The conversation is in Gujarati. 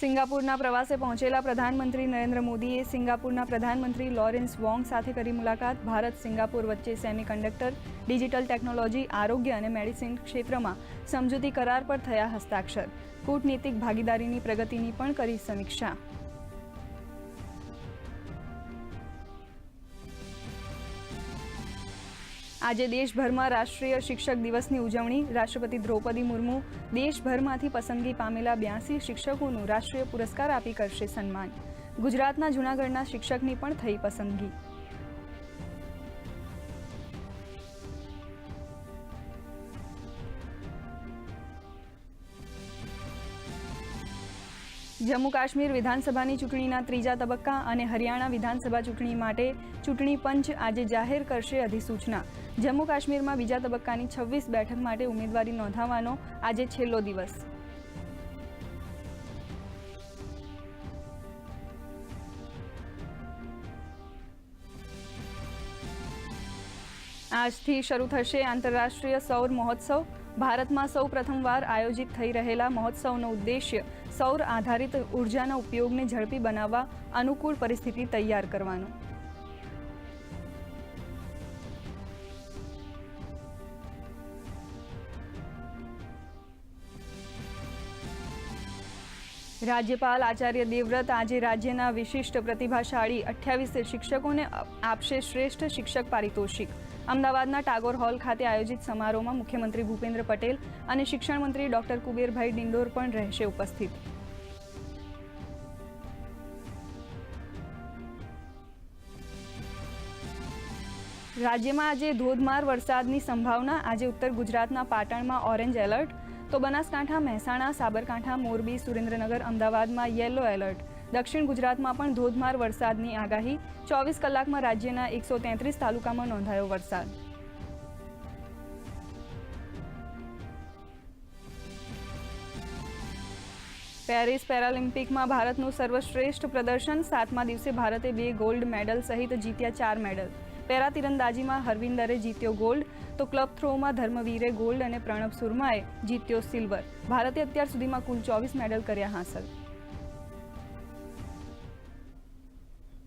સિંગાપુરના પ્રવાસે પહોંચેલા પ્રધાનમંત્રી નરેન્દ્ર મોદીએ સિંગાપુરના પ્રધાનમંત્રી લોરેન્સ વોંગ સાથે કરી મુલાકાત. ભારત, સિંગાપુર વચ્ચે સેમિકન્ડક્ટર, ડિજિટલ ટેકનોલોજી, આરોગ્ય અને મેડિસિન ક્ષેત્રમાં સમજૂતી કરાર પર થયા હસ્તાક્ષર. કૂટનીતિક ભાગીદારીની પ્રગતિની પણ કરી સમીક્ષા. આજે દેશભરમાં રાષ્ટ્રીય શિક્ષક દિવસની ઉજવણી. રાષ્ટ્રપતિ દ્રૌપદી મુર્મુ દેશભરમાંથી પસંદગી પામેલા બ્યાસી શિક્ષકોનું રાષ્ટ્રીય પુરસ્કાર આપી કરશે સન્માન. ગુજરાતના જૂનાગઢના શિક્ષકની પણ થઈ પસંદગી. જમ્મુ કાશ્મીર વિધાનસભાની ચૂંટણીના ત્રીજા તબક્કા અને હરિયાણા વિધાનસભા ચૂંટણી માટે ચૂંટણી પંચ આજે જાહેર કરશે અધિસૂચના. જમ્મુ કાશ્મીરમાં બીજા તબક્કાની છવ્વીસ બેઠક માટે ઉમેદવારી નોંધાવવાનો આજે છેલ્લો દિવસ. આજથી શરૂ થશે આંતરરાષ્ટ્રીય સૌર મહોત્સવ. ભારતમાં સૌ પ્રથમવાર આયોજિત થઈ રહેલા મહોત્સવનો ઉદ્દેશ્ય સૌર આધારિત ઉર્જાના ઉપયોગને ઝડપી બનાવવા અનુકૂળ પરિસ્થિતિ તૈયાર કરવાનો. રાજ્યપાલ આચાર્ય દેવવ્રત આજે રાજ્યના વિશિષ્ટ પ્રતિભાશાળી અઠ્યાવીસ શિક્ષકોને આપશે શ્રેષ્ઠ શિક્ષક પારિતોષિક. અમદાવાદના ટાગોર હોલ ખાતે આયોજિત સમારોહમાં મુખ્યમંત્રી ભૂપેન્દ્ર પટેલ અને શિક્ષણ મંત્રી ડોક્ટર કુબેરભાઈ ડિંડોર પણ રહેશે ઉપસ્થિત. રાજ્યમાં આજે ધોધમાર વરસાદની સંભાવના. આજે ઉત્તર ગુજરાતના પાટણમાં ઓરેન્જ એલર્ટ. તો બનાસકાંઠા, મહેસાણા, સાબરકાંઠા, મોરબી, સુરેન્દ્રનગર, અમદાવાદમાં યેલો એલર્ટ. દક્ષિણ ગુજરાતમાં પણ ધોધમાર વરસાદની આગાહી. ચોવીસ કલાકમાં રાજ્યના એકસો તેત્રીસ તાલુકામાં નોંધાયો વરસાદ. પેરિસ પેરાલિમ્પિકમાં ભારતનું સર્વશ્રેષ્ઠ પ્રદર્શન. સાતમા દિવસે ભારતે બે ગોલ્ડ મેડલ સહિત જીત્યા ચાર મેડલ. પેરા તીરંદાજીમાં હરવિંદરે જીત્યો ગોલ્ડ તો ક્લબ થ્રોમાં ધર્મવીરે ગોલ્ડ અને પ્રણવ સુરમાએ જીત્યો સિલ્વર ભારતે અત્યાર સુધીમાં કુલ ચોવીસ મેડલ કર્યા હાંસલ.